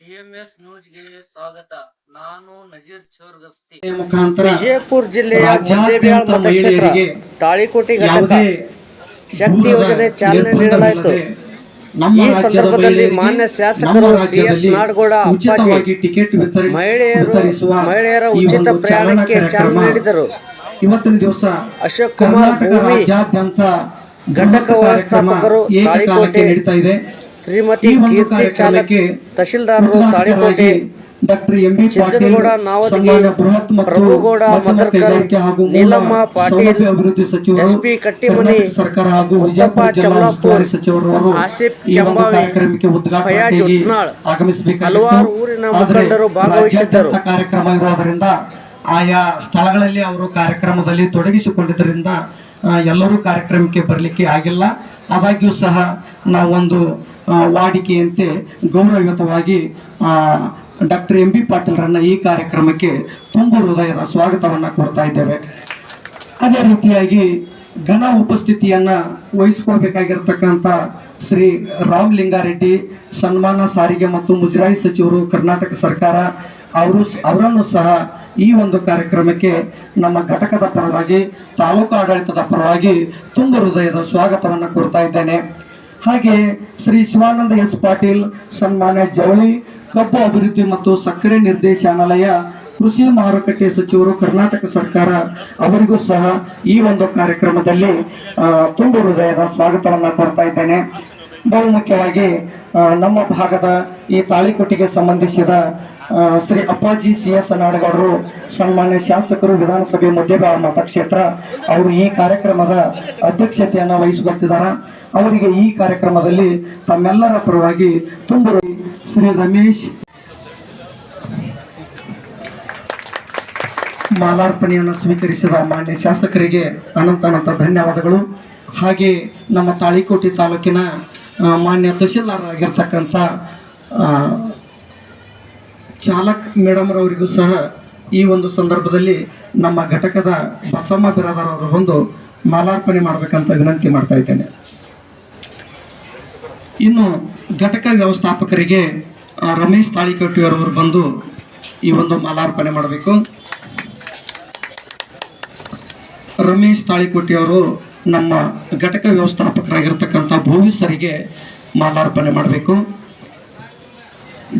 DMS ನ್ಯೂಸ್ಗೆ ಸ್ವಾಗತ. ನಾನು ನಜೀರ್ ಚೋರ್ಗಸ್ತಿ. ಮುಖಾಂತರ ವಿಜಯಪುರ ಜಿಲ್ಲೆಯ ಮುದ್ದೇಬಿಹಾಳ ಮತಕ್ಷೇತ್ರ ತಾಳಿಕೋಟೆ ಘಟಕ ಶಕ್ತಿ ಯೋಜನೆ ಚಾಲನೆ ನೀಡಲಾಯಿತು. ನಮ್ಮ ಈ ಸಂದರ್ಭದಲ್ಲಿ ಮಾನ್ಯ ಶಾಸಕರು ಸಿಎಸ್ ಸಿ ಎಸ್ ನಾಡಗೌಡ ಉಚಿತವಾಗಿ ಅಪ್ಪಾಜಿ ಮಹಿಳೆಯರು ಮಹಿಳೆಯರ ಉಚಿತ ಪ್ರಯಾಣಕ್ಕೆ ಚಾಲನೆ ನೀಡಿದರು. ಇವತ್ತಿನ ದಿವಸ ಅಶೋಕ್ ಕುಮಾರ್ ಭೂಮಿ ಘಟಕ ವ್ಯವಸ್ಥಾಪಕರು ತಾಳಿಕೋಟೆ ನಡೀತಾ ಇದೆ. ಶ್ರೀಮತಿ ಕೀರ್ತಿ ಚಾಲಕ ತಹಶೀಲ್ದಾರರು Talikote doctor M B Siddanagouda Navadagi, Prabhugouda Madarkar Neelamma Patil, ಸಚಿವರು ಎಸ್ ಪಿ ಕಟ್ಟಿಮನಿ, ಸರ್ಕಾರ ಹಾಗೂ ಚಮಲಾಪುರ್, ಉಸ್ತುವಾರಿ ಸಚಿವರವರು ಆಸಿಫ್ ಕೆಂಬಾವಿ, ಕಾರ್ಯಕ್ರಮಕ್ಕೆ ಫಯಾಜ್ ಉತ್ನಾಳ್, ಹಲವಾರು ಊರಿನ ಮುಖಂಡರು ಭಾಗವಹಿಸಿದ್ದರು. ಕಾರ್ಯಕ್ರಮ ಇರುವುದರಿಂದ ಆಯಾ ಸ್ಥಳಗಳಲ್ಲಿ ಅವರು ಕಾರ್ಯಕ್ರಮದಲ್ಲಿ ತೊಡಗಿಸಿಕೊಂಡಿದ್ದರಿಂದ ಎಲ್ಲರೂ ಕಾರ್ಯಕ್ರಮಕ್ಕೆ ಬರಲಿಕ್ಕೆ ಆಗಿಲ್ಲ ಆದಾಗ್ಯೂ ಸಹ ನಾವೊಂದು ವಾಡಿಕೆಯಂತೆ ಗೌರವಯುತವಾಗಿ ಡಾಕ್ಟರ್ ಎಂ ಬಿ ಪಾಟೀಲ್ರನ್ನ ಈ ಕಾರ್ಯಕ್ರಮಕ್ಕೆ ತುಂಬ ಹೃದಯದ ಸ್ವಾಗತವನ್ನು ಕೊಡ್ತಾ ಇದ್ದೇವೆ. ಅದೇ ರೀತಿಯಾಗಿ ಘನ ಉಪಸ್ಥಿತಿಯನ್ನು ವಹಿಸ್ಕೊಳ್ಬೇಕಾಗಿರ್ತಕ್ಕಂಥ ಶ್ರೀ ರಾಮಲಿಂಗಾರೆಡ್ಡಿ ಸನ್ಮಾನ ಸಾರಿಗೆ ಮತ್ತು ಮುಜರಾಯಿ ಸಚಿವರು, ಕರ್ನಾಟಕ ಸರ್ಕಾರ, ಅವರು ಅವರನ್ನು ಸಹ ಈ ಒಂದು ಕಾರ್ಯಕ್ರಮಕ್ಕೆ ನಮ್ಮ ಘಟಕದ ಪರವಾಗಿ, ತಾಲೂಕು ಆಡಳಿತದ ಪರವಾಗಿ ತುಂಬ ಹೃದಯದ ಸ್ವಾಗತವನ್ನು ಕೋರ್ತಾ ಇದ್ದೇನೆ. ಹಾಗೆ ಶ್ರೀ ಶಿವಾನಂದ ಎಸ್ ಪಾಟೀಲ್, ಸನ್ಮಾನ್ಯ ಜವಳಿ, ಕಬ್ಬು ಅಭಿವೃದ್ಧಿ ಮತ್ತು ಸಕ್ಕರೆ ನಿರ್ದೇಶನಾಲಯ, ಕೃಷಿ ಮಾರುಕಟ್ಟೆ ಸಚಿವರು, ಕರ್ನಾಟಕ ಸರ್ಕಾರ ಅವರಿಗೂ ಸಹ ಈ ಒಂದು ಕಾರ್ಯಕ್ರಮದಲ್ಲಿ ತುಂಬ ಹೃದಯದ ಸ್ವಾಗತವನ್ನು ಕೊಡ್ತಾ ಇದ್ದೇನೆ. ಬಹುಮುಖ್ಯವಾಗಿ ಮುಖ್ಯವಾಗಿ ನಮ್ಮ ಭಾಗದ ಈ ತಾಳಿಕೋಟಿಗೆ ಸಂಬಂಧಿಸಿದ ಶ್ರೀ ಅಪ್ಪಾಜಿ ಸಿ ಎಸ್ ನಾಡಗೌಡರು, ಸನ್ಮಾನ್ಯ ಶಾಸಕರು, ವಿಧಾನಸಭೆ ಮಧ್ಯಭಾಗ ಮತಕ್ಷೇತ್ರ, ಅವರು ಈ ಕಾರ್ಯಕ್ರಮದ ಅಧ್ಯಕ್ಷತೆಯನ್ನು ವಹಿಸಿಕೊಳ್ತಿದ್ದಾರೆ ಅವರಿಗೆ ಈ ಕಾರ್ಯಕ್ರಮದಲ್ಲಿ ತಮ್ಮೆಲ್ಲರ ಪರವಾಗಿ ತುಂಬ ಶ್ರೀ ರಮೇಶ್ ಮಾಲಾರ್ಪಣೆಯನ್ನು ಸ್ವೀಕರಿಸಿದ ಮಾನ್ಯ ಶಾಸಕರಿಗೆ ಅನಂತ ಅನಂತ ಧನ್ಯವಾದಗಳು. ಹಾಗೆ ನಮ್ಮ ತಾಳಿಕೋಟೆ ತಾಲೂಕಿನ ಮಾನ್ಯ ತಹಶೀಲ್ದಾರ್ ಆಗಿರ್ತಕ್ಕಂಥ ಆ, ಚಾಲಕ್ ಮೇಡಮ್ರವರಿಗೂ ಸಹ ಈ ಒಂದು ಸಂದರ್ಭದಲ್ಲಿ ನಮ್ಮ ಘಟಕದ ಬಸಮ್ಮ ಬಿರಾದಾರವರು ಬಂದು ಮಾಲಾರ್ಪಣೆ ಮಾಡಬೇಕಂತ ವಿನಂತಿ ಮಾಡ್ತಾ ಇದ್ದೇನೆ. ಇನ್ನು ಘಟಕ ವ್ಯವಸ್ಥಾಪಕರಿಗೆ ರಮೇಶ್ ತಾಳಿಕಟ್ಟಿಯವರವರು ಬಂದು ಈ ಒಂದು ಮಾಲಾರ್ಪಣೆ ಮಾಡಬೇಕು. ರಮೇಶ್ ತಾಳಿಕೋಟಿಯವರು ನಮ್ಮ ಘಟಕ ವ್ಯವಸ್ಥಾಪಕರಾಗಿರ್ತಕ್ಕಂಥ ಭೂವಿ ಸರಿಗೆ ಮಾಲಾರ್ಪಣೆ ಮಾಡಬೇಕು.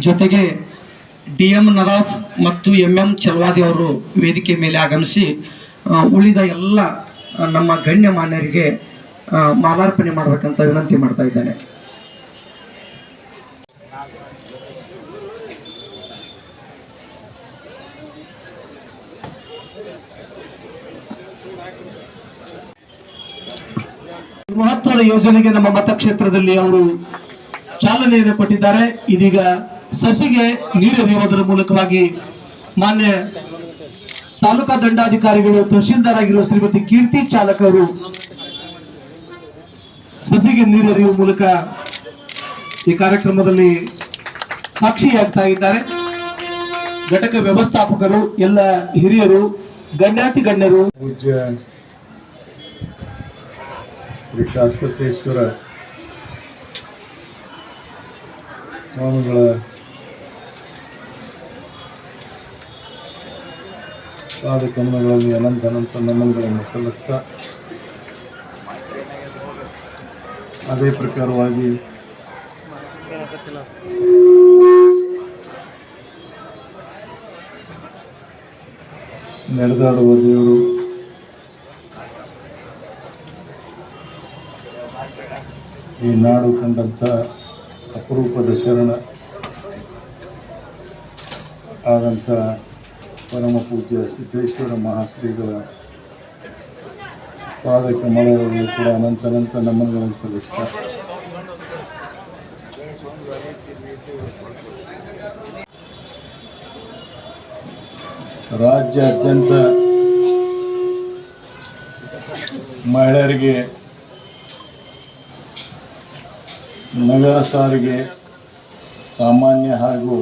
ಜೊತೆಗೆ ಡಿ ಎಂ ನದಾಫ್ ಮತ್ತು ಎಂ ಎಂ ಚಲ್ವಾದಿ ಅವರು ವೇದಿಕೆ ಮೇಲೆ ಆಗಮಿಸಿ ಉಳಿದ ಎಲ್ಲ ನಮ್ಮ ಗಣ್ಯಮಾನ್ಯರಿಗೆ ಮಾನ್ಯರಿಗೆ ಮಾಲಾರ್ಪಣೆ ಮಾಡಬೇಕಂತ ವಿನಂತಿ ಮಾಡ್ತಾ ಇದ್ದೇನೆ. ಮಹತ್ವದ ಯೋಜನೆಗೆ ನಮ್ಮ ಮತಕ್ಷೇತ್ರದಲ್ಲಿ ಅವರು ಚಾಲನೆಯನ್ನು ಕೊಟ್ಟಿದ್ದಾರೆ. ಇದೀಗ ಸಸಿಗೆ ನೀರೆರೆಯುವುದರ ಮೂಲಕವಾಗಿ ಮಾನ್ಯ ತಾಲೂಕಾ ದಂಡಾಧಿಕಾರಿಗಳು ತಹಶೀಲ್ದಾರ್ ಆಗಿರುವ ಶ್ರೀಮತಿ ಕೀರ್ತಿ ಚಾಲಕರು ಸಸಿಗೆ ನೀರೆರೆಯುವ ಮೂಲಕ ಈ ಕಾರ್ಯಕ್ರಮದಲ್ಲಿ ಸಾಕ್ಷಿಯಾಗ್ತಾ ಇದ್ದಾರೆ. ಘಟಕ ವ್ಯವಸ್ಥಾಪಕರು, ಎಲ್ಲ ಹಿರಿಯರು ಗಣ್ಯಾತಿ ಗಣ್ಯರು ಪೂಜ್ಯ ಶ್ರೀ ಸ್ವಾಮಿಗಳ ಪಾದ ಕಮಲಗಳನ್ನು ಅನಂತ ಅನಂತ ನಮನಗಳನ್ನು ಸಲ್ಲಿಸ್ತಾ ಅದೇ ಪ್ರಕಾರವಾಗಿ ನಡೆದಾಡುವ ದೇವರು ಈ ನಾಡು ಕಂಡಂಥ ಅಪರೂಪದ ಶರಣ ಆದಂಥ ಪರಮ ಪೂಜ್ಯ ಸಿದ್ದೇಶ್ವರ ಮಹಾಶ್ರೀಗಳ ಪಾದ ಕಮಲಗಳಲ್ಲಿ ಕೂಡ ಅನಂತ ಅನಂತ ನಮನಗಳನ್ನು ಸಲ್ಲಿಸ್ತಾ. ರಾಜ್ಯಾದ್ಯಂತ ಮಹಿಳೆಯರಿಗೆ ನಗರ ಸಾರಿಗೆ ಸಾಮಾನ್ಯ ಹಾಗೂ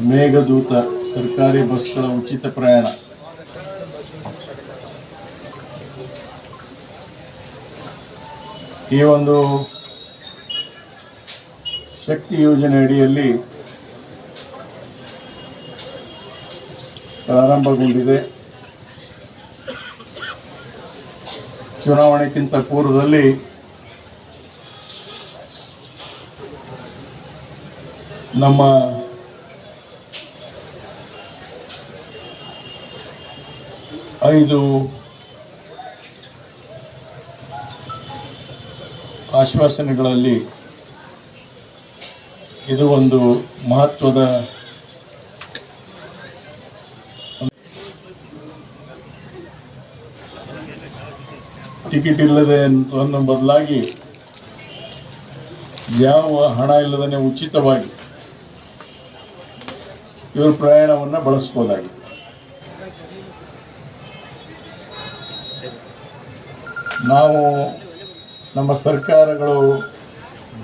ಮೇಘದೂತ ಸರ್ಕಾರಿ ಬಸ್ಗಳ ಉಚಿತ ಪ್ರಯಾಣ. ಈ ಒಂದು ಶಕ್ತಿ ಯೋಜನೆ ಅಡಿಯಲ್ಲಿ ಪ್ರಾರಂಭಗೊಂಡಿದೆ. ಚುನಾವಣೆಗಿಂತ ಪೂರ್ವದಲ್ಲಿ ನಮ್ಮ ಐದು ಆಶ್ವಾಸನೆಗಳಲ್ಲಿ ಇದು ಒಂದು ಮಹತ್ವದ ಟಿಕೆಟ್ ಇಲ್ಲದೆ ಅನ್ನೋ ಬದಲಾಗಿ ಯಾವ ಹಣ ಇಲ್ಲದೇ ಉಚಿತವಾಗಿ ಇವರು ಪ್ರಯಾಣವನ್ನು ಬಳಸ್ಬೋದಾಗಿದೆ ನಾವು ನಮ್ಮ ಸರ್ಕಾರಗಳು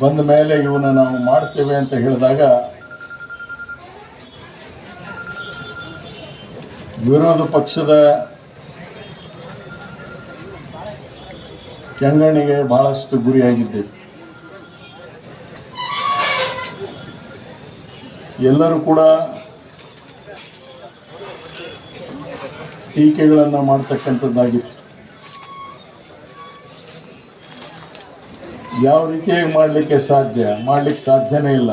ಬಂದ ಮೇಲೆ ಇವನ್ನ ನಾವು ಮಾಡ್ತೇವೆ ಅಂತ ಹೇಳಿದಾಗ ವಿರೋಧ ಪಕ್ಷದ ಕೆಂಗಣಿಗೆ ಬಹಳಷ್ಟು ಗುರಿಯಾಗಿದ್ದೇವೆ ಎಲ್ಲರೂ ಕೂಡ ಟೀಕೆಗಳನ್ನು ಮಾಡ್ತಕ್ಕಂಥದ್ದಾಗಿತ್ತು ಯಾವ ರೀತಿಯಾಗಿ ಮಾಡಲಿಕ್ಕೆ ಸಾಧ್ಯ? ಮಾಡಲಿಕ್ಕೆ ಸಾಧ್ಯನೇ ಇಲ್ಲ.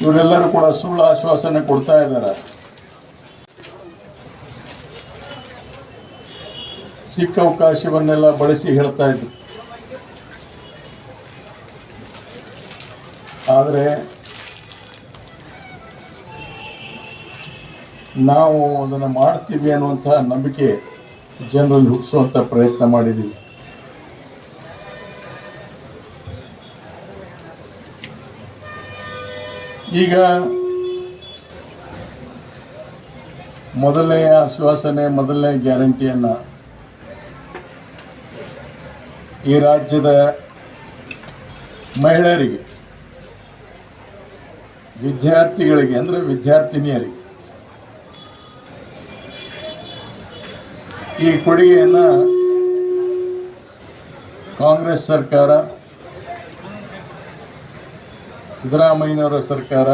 ಇವರೆಲ್ಲರೂ ಕೂಡ ಸುಳ್ಳು ಆಶ್ವಾಸನೆ ಕೊಡ್ತಾ ಇದ್ದಾರೆ. ಸಿಕ್ಕ ಅವಕಾಶವನ್ನೆಲ್ಲ ಬಳಸಿ ಹೇಳ್ತಾ ಇದ್ರು. ಆದರೆ ನಾವು ಅದನ್ನು ಮಾಡ್ತೀವಿ ಅನ್ನುವಂಥ ನಂಬಿಕೆ ಜನರಲ್ಲಿ ಹುಟ್ಟಿಸುವಂಥ ಪ್ರಯತ್ನ ಮಾಡಿದ್ದೀವಿ. ಈಗ ಮೊದಲನೆಯ ಆಶ್ವಾಸನೆ ಮೊದಲನೇ ಗ್ಯಾರಂಟಿಯನ್ನು ಈ ರಾಜ್ಯದ ಮಹಿಳೆಯರಿಗೆ, ವಿದ್ಯಾರ್ಥಿಗಳಿಗೆ, ಅಂದರೆ ವಿದ್ಯಾರ್ಥಿನಿಯರಿಗೆ ಈ ಕೊಡುಗೆಯನ್ನು ಕಾಂಗ್ರೆಸ್ ಸರ್ಕಾರ, ಸಿದ್ದರಾಮಯ್ಯನವರ ಸರ್ಕಾರ,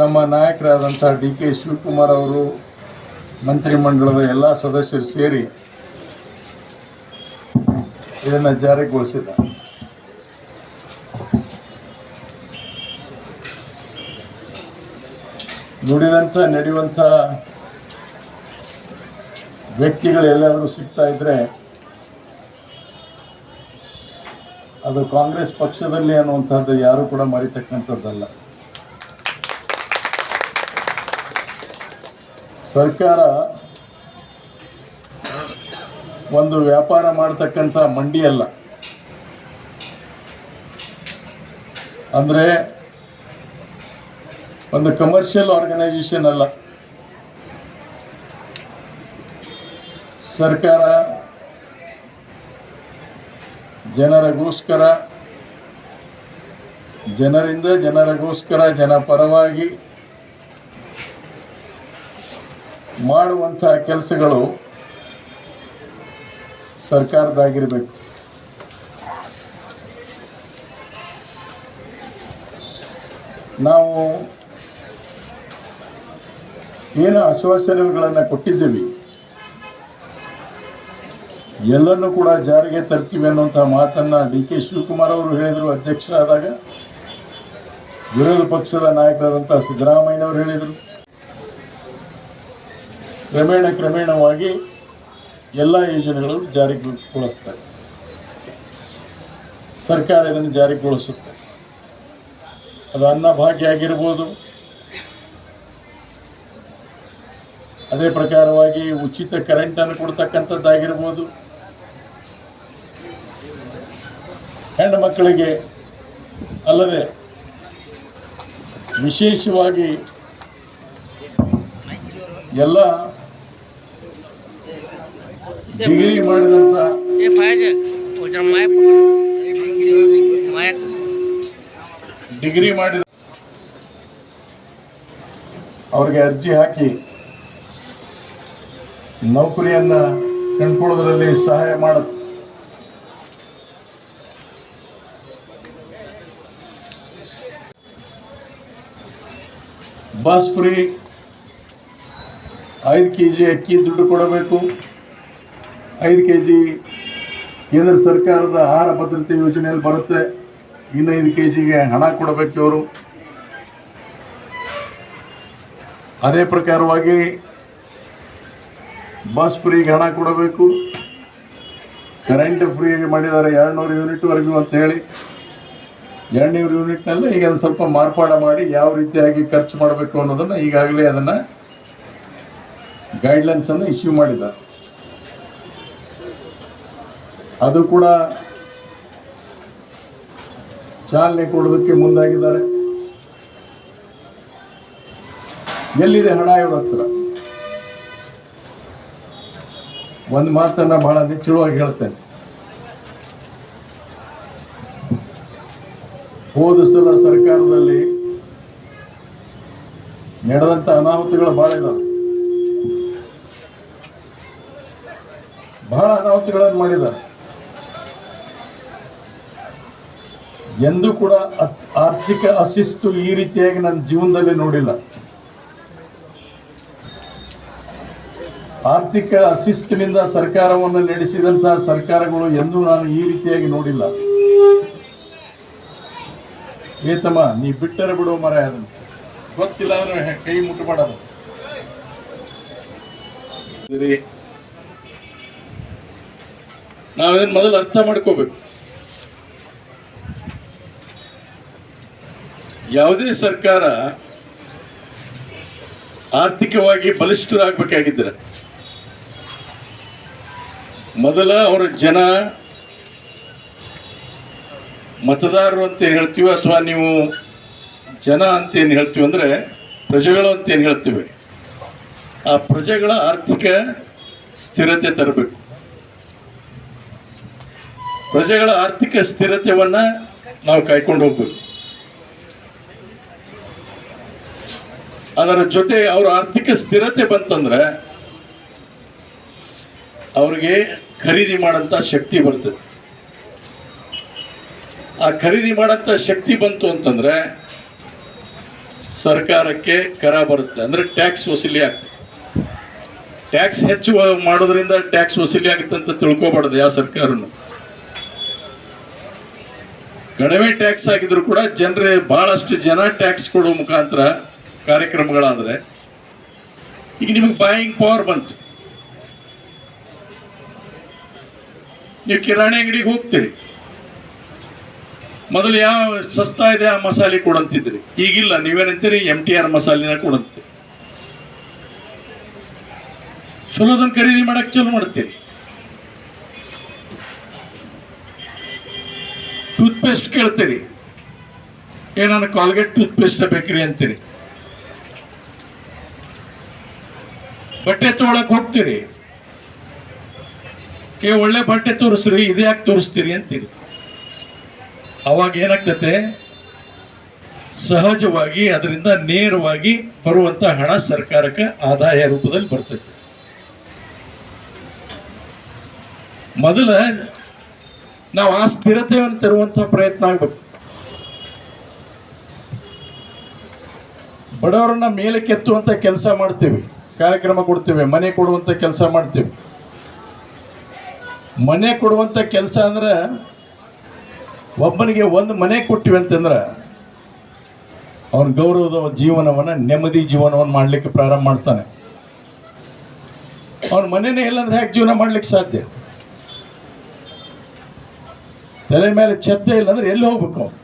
ನಮ್ಮ ನಾಯಕರಾದಂಥ ಡಿ ಕೆ ಶಿವಕುಮಾರ್ ಅವರು, ಮಂತ್ರಿಮಂಡಲದ ಎಲ್ಲ ಸದಸ್ಯರು ಸೇರಿ ಇದನ್ನು ಜಾರಿಗೊಳಿಸಿದ್ದಾರೆ. ನುಡಿದಂಥ, ನಡೆಯುವಂಥ ವ್ಯಕ್ತಿಗಳು ಎಲ್ಲಾದರೂ ಸಿಗ್ತಾ ಇದ್ರೆ ಅದು ಕಾಂಗ್ರೆಸ್ ಪಕ್ಷದಲ್ಲಿ ಅನ್ನುವಂಥದ್ದು ಯಾರು ಕೂಡ ಮರಿತಕ್ಕಂಥದ್ದಲ್ಲ. ಸರ್ಕಾರ ಒಂದು ವ್ಯಾಪಾರ ಮಾಡ್ತಕ್ಕಂಥ ಮಂಡಿಯಲ್ಲ ಅಂದ್ರೆ ಒಂದು ಕಮರ್ಷಿಯಲ್ ಆರ್ಗನೈಸೇಷನ್ ಅಲ್ಲ. ಸರ್ಕಾರ ಜನರಗೋಸ್ಕರ ಜನರಿಂದ ಜನರಗೋಸ್ಕರ ಜನ ಪರವಾಗಿ ಮಾಡುವಂಥ ಕೆಲಸಗಳು ಸರ್ಕಾರದಾಗಿರಬೇಕು ನಾವು ಏನು ಆಶ್ವಾಸನೆಗಳನ್ನು ಕೊಟ್ಟಿದ್ದೀವಿ. ಎಲ್ಲನೂ ಕೂಡ ಜಾರಿಗೆ ತರ್ತೀವಿ ಅನ್ನುವಂಥ ಮಾತನ್ನ ಡಿ ಕೆ ಶಿವಕುಮಾರ್ ಅವರು ಹೇಳಿದರು ಅಧ್ಯಕ್ಷರಾದಾಗ. ವಿರೋಧ ಪಕ್ಷದ ನಾಯಕರಾದಂಥ ಸಿದ್ದರಾಮಯ್ಯನವರು ಹೇಳಿದರು. ಕ್ರಮೇಣ ಕ್ರಮೇಣವಾಗಿ ಎಲ್ಲ ಯೋಜನೆಗಳು ಜಾರಿಗೊಳಿಸ್ತಾರೆ. ಸರ್ಕಾರ ಇದನ್ನು ಜಾರಿಗೊಳಿಸುತ್ತೆ. ಅದು ಅನ್ನಭಾಗ್ಯ ಆಗಿರ್ಬೋದು. ಅದೇ ಪ್ರಕಾರವಾಗಿ ಉಚಿತ ಕರೆಂಟನ್ನು ಕೊಡ್ತಕ್ಕಂಥದ್ದಾಗಿರ್ಬೋದು. ಹೆಣ್ಣು ಮಕ್ಕಳಿಗೆ ಅಲ್ಲದೆ ವಿಶೇಷವಾಗಿ ಎಲ್ಲ ಡಿಗ್ರಿ ಮಾಡಿದಂಥ ಡಿಗ್ರಿ ಮಾಡಿದ ಅವ್ರಿಗೆ ಅರ್ಜಿ ಹಾಕಿ ನೌಕರಿಯನ್ನು ಕಂಡುಕೊಳ್ಳೋದ್ರಲ್ಲಿ ಸಹಾಯ ಮಾಡುತ್ತೆ. ಬಸ್ ಫ್ರೀ ಐದು ಕೆ ಜಿ ಅಕ್ಕಿ ದುಡ್ಡು ಕೊಡಬೇಕು. ಐದು ಕೆ ಜಿ ಕೇಂದ್ರ ಸರ್ಕಾರದ ಆಹಾರ ಭದ್ರತೆ ಯೋಜನೆಯಲ್ಲಿ ಬರುತ್ತೆ. ಇನ್ನೈದು ಕೆ ಜಿಗೆ ಹಣ ಕೊಡಬೇಕು ಇವರು. ಅದೇ ಪ್ರಕಾರವಾಗಿ ಬಸ್ ಫ್ರೀಗೆ ಹಣ ಕೊಡಬೇಕು. ಕರೆಂಟ್ ಫ್ರೀಯಾಗಿ ಮಾಡಿದ್ದಾರೆ ಎರಡುನೂರು ಯೂನಿಟ್ವರೆಗೂ ಅಂತ ಹೇಳಿ. ಎರಡುನೂರು ಯೂನಿಟ್ನಲ್ಲೇ ಈಗ ಅದು ಸ್ವಲ್ಪ ಮಾರ್ಪಾಡ ಮಾಡಿ ಯಾವ ರೀತಿಯಾಗಿ ಖರ್ಚು ಮಾಡಬೇಕು ಅನ್ನೋದನ್ನು ಈಗಾಗಲೇ ಅದನ್ನು ಗೈಡ್ಲೈನ್ಸನ್ನು ಇಶ್ಯೂ ಮಾಡಿದ್ದಾರೆ. ಅದು ಕೂಡ ಚಾಲನೆ ಕೊಡೋದಕ್ಕೆ ಮುಂದಾಗಿದ್ದಾರೆ. ಎಲ್ಲಿದೆ ಹಣ ಇವ್ರ ಹತ್ರ? ಒಂದು ಮಾತನ್ನ ಬಹಳ ನಿಚ್ಚಳವಾಗಿ ಹೇಳ್ತೇನೆ. ಹೋದ ಸಲ ಸರ್ಕಾರದಲ್ಲಿ ನಡೆದಂತ ಅನಾಹುತಗಳು ಬಹಳ ಇದಾವೆ. ಬಹಳ ಅನಾಹುತಗಳನ್ನು ಮಾಡಿದ್ದಾರೆ. ಎಂದೂ ಕೂಡ ಆರ್ಥಿಕ ಅಶಿಸ್ತು ಈ ರೀತಿಯಾಗಿ ನನ್ನ ಜೀವನದಲ್ಲಿ ನೋಡಿಲ್ಲ. ಆರ್ಥಿಕ ಅಶಿಸ್ತಿನಿಂದ ಸರ್ಕಾರವನ್ನು ನಡೆಸಿದಂತಹ ಸರ್ಕಾರಗಳು ಎಂದೂ ನಾನು ಈ ರೀತಿಯಾಗಿ ನೋಡಿಲ್ಲ. ಏತಮ್ಮ ನೀ ಬಿಟ್ಟರೆ ಬಿಡುವ ಮರ ಅದನ್ನು. ಗೊತ್ತಿಲ್ಲ ಅಂದ್ರೆ ಕೈ ಮುಟ್ಟಬಾರದು ನಾವೇನು ಮೊದಲು ಅರ್ಥ ಮಾಡ್ಕೋಬೇಕು. ಯಾವುದೇ ಸರ್ಕಾರ ಆರ್ಥಿಕವಾಗಿ ಬಲಿಷ್ಠರಾಗಬೇಕಾಗಿದ್ದರೆ ಮೊದಲ ಅವರ ಜನ ಮತದಾರರು ಅಂತ ಏನು ಹೇಳ್ತೀವಿ ಅಥವಾ ನೀವು ಜನ ಅಂತ ಏನು ಹೇಳ್ತೀವಿ ಅಂದರೆ ಪ್ರಜೆಗಳು ಅಂತ ಏನು ಹೇಳ್ತೀವಿ? ಆ ಪ್ರಜೆಗಳ ಆರ್ಥಿಕ ಸ್ಥಿರತೆ ತರಬೇಕು. ಪ್ರಜೆಗಳ ಆರ್ಥಿಕ ಸ್ಥಿರತೆಯನ್ನು ನಾವು ಕಾಯ್ಕೊಂಡು ಹೋಗ್ಬೇಕು. ಅದರ ಜೊತೆ ಅವರ ಆರ್ಥಿಕ ಸ್ಥಿರತೆ ಬಂತಂದ್ರೆ ಅವ್ರಿಗೆ ಖರೀದಿ ಮಾಡೋಂಥ ಶಕ್ತಿ ಬರ್ತೈತಿ. ಆ ಖರೀದಿ ಮಾಡೋಂಥ ಶಕ್ತಿ ಬಂತು ಅಂತಂದ್ರೆ ಸರ್ಕಾರಕ್ಕೆ ಕರ ಬರುತ್ತೆ. ಅಂದ್ರೆ ಟ್ಯಾಕ್ಸ್ ವಸೂಲಿ ಆಗ್ತದೆ. ಟ್ಯಾಕ್ಸ್ ಹೆಚ್ಚು ಮಾಡೋದ್ರಿಂದ ಟ್ಯಾಕ್ಸ್ ವಸೂಲಿ ಆಗುತ್ತೆ ಅಂತ ತಿಳ್ಕೊಬಾರ್ದು ಯಾವ ಸರ್ಕಾರನು. ಕಡಿಮೆ ಟ್ಯಾಕ್ಸ್ ಆಗಿದ್ರು ಕೂಡ ಜನರೇ ಬಹಳಷ್ಟು ಜನ ಟ್ಯಾಕ್ಸ್ ಕೊಡೋ ಮುಖಾಂತರ ಕಾರ್ಯಕ್ರಮಗಳಾದರೆ ಈಗ ನಿಮಗೆ ಬಾಯಿಂಗ್ ಪವರ್ ಬಂತು. ನೀವು ಕಿರಾಣಿ ಅಂಗಡಿಗೆ ಹೋಗ್ತೀರಿ. ಮೊದಲು ಯಾವ ಸಸ್ತಾ ಇದೆ ಆ ಮಸಾಲೆ ಕೊಡಂತಿದ್ರಿ. ಈಗಿಲ್ಲ, ನೀವೇನಂತೀರಿ ಎಂ ಟಿ ಆರ್ ಮಸಾಲಿನ ಕೊಡಂತೀರಿ ಚಲೋದನ್ನ ಖರೀದಿ ಮಾಡಕ್ಕೆ ಚಲೋ ಮಾಡ್ತೀರಿ. ಟೂತ್ ಪೇಸ್ಟ್ ಕೇಳ್ತೀರಿ. ಏ ಕಾಲ್ಗೆಟ್ ಕಾಲ್ಗೇಟ್ ಟೂತ್ ಪೇಸ್ಟ್ ಬೇಕ್ರಿ ಅಂತೀರಿ. ಬಟ್ಟೆ ತೊಗೊಳಕ್ ಹೋಗ್ತೀರಿ. ಏ, ಒಳ್ಳೆ ಬಟ್ಟೆ ತೋರಿಸ್ರಿ, ಇದು ಯಾಕೆ ತೋರಿಸ್ತೀರಿ ಅಂತೀರಿ. ಅವಾಗ ಏನಾಗ್ತತೆ? ಸಹಜವಾಗಿ ಅದರಿಂದ ನೇರವಾಗಿ ಬರುವಂತ ಹಣ ಸರ್ಕಾರಕ್ಕೆ ಆದಾಯ ರೂಪದಲ್ಲಿ ಬರ್ತೈತೆ. ಮೊದಲ ನಾವು ಆ ಸ್ಥಿರತೆಯನ್ನು ತರುವಂತ ಪ್ರಯತ್ನ ಆಗ್ಬೇಕು. ಬಡವರನ್ನ ಮೇಲೆ ಕೆತ್ತುವಂತ ಕೆಲಸ ಮಾಡ್ತೀವಿ. ಕಾರ್ಯಕ್ರಮ ಕೊಡ್ತೀವಿ, ಮನೆ ಕೊಡುವಂತ ಕೆಲಸ ಮಾಡ್ತೀವಿ. ಮನೆ ಕೊಡುವಂಥ ಕೆಲಸ ಅಂದ್ರೆ ಒಬ್ಬನಿಗೆ ಒಂದು ಮನೆ ಕೊಟ್ಟಿವೆ ಅಂತಂದ್ರೆ ಅವನ ಗೌರವದ ಜೀವನವನ್ನ, ನೆಮ್ಮದಿ ಜೀವನವನ್ನು ಮಾಡ್ಲಿಕ್ಕೆ ಪ್ರಾರಂಭ ಮಾಡ್ತಾನೆ. ಅವನ ಮನೆನೇ ಇಲ್ಲಂದ್ರೆ ಹೇಗೆ ಜೀವನ ಮಾಡ್ಲಿಕ್ಕೆ ಸಾಧ್ಯ? ತಲೆ ಮೇಲೆ ಛದ್ದೆ ಇಲ್ಲಂದ್ರೆ ಎಲ್ಲಿ ಹೋಗ್ಬೇಕು ಅವ್ನು?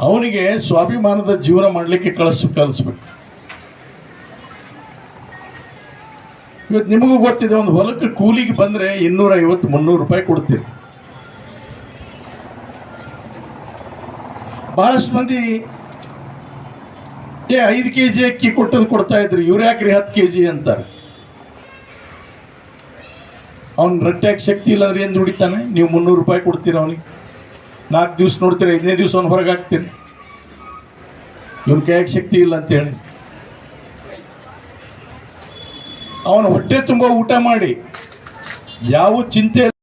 ಅವನಿಗೆ ಸ್ವಾಭಿಮಾನದ ಜೀವನ ಮಾಡಲಿಕ್ಕೆ ಕಳಿಸ್ ಕಲಿಸ್ಬೇಕು ಇವತ್ತು ನಿಮಗೂ ಗೊತ್ತಿದೆ, ಒಂದು ಹೊಲಕ್ಕೆ ಕೂಲಿಗೆ ಬಂದರೆ ಇನ್ನೂರ ಐವತ್ತು ಮುನ್ನೂರು ರೂಪಾಯಿ ಕೊಡ್ತೀರಿ. ಬಹಳಷ್ಟು ಮಂದಿ ಏ, ಐದು ಕೆ ಜಿ ಅಕ್ಕಿ ಕೊಟ್ಟದ್ದು ಕೊಡ್ತಾ ಇದ್ರಿ, ಇವ್ರು ಯಾಕ್ರಿ ಹತ್ತು ಕೆ ಜಿ ಅಂತಾರೆ. ಅವ್ನು ರಟ್ಟ್ಯಾಕ್ ಶಕ್ತಿ ಇಲ್ಲ ಅಂದ್ರೆ ಏನು ದುಡಿತಾನೆ? ನೀವು ಮುನ್ನೂರು ರೂಪಾಯಿ ಕೊಡ್ತೀರ ಅವನಿಗೆ? ನಾಲ್ಕು ದಿವ್ಸ ನೋಡ್ತೀರಿ, ಐದನೇ ದಿವ್ಸ ಅವ್ನು ಹೊರಗೆ ಹಾಕ್ತೀರಿ ಇವ್ನು ಕೈಯಾಗ ಶಕ್ತಿ ಇಲ್ಲ ಅಂತ ಹೇಳಿ ಅವನ ಹೊಟ್ಟೆ ತುಂಬ ಊಟ ಮಾಡಿ. ಯಾವ ಚಿಂತೆ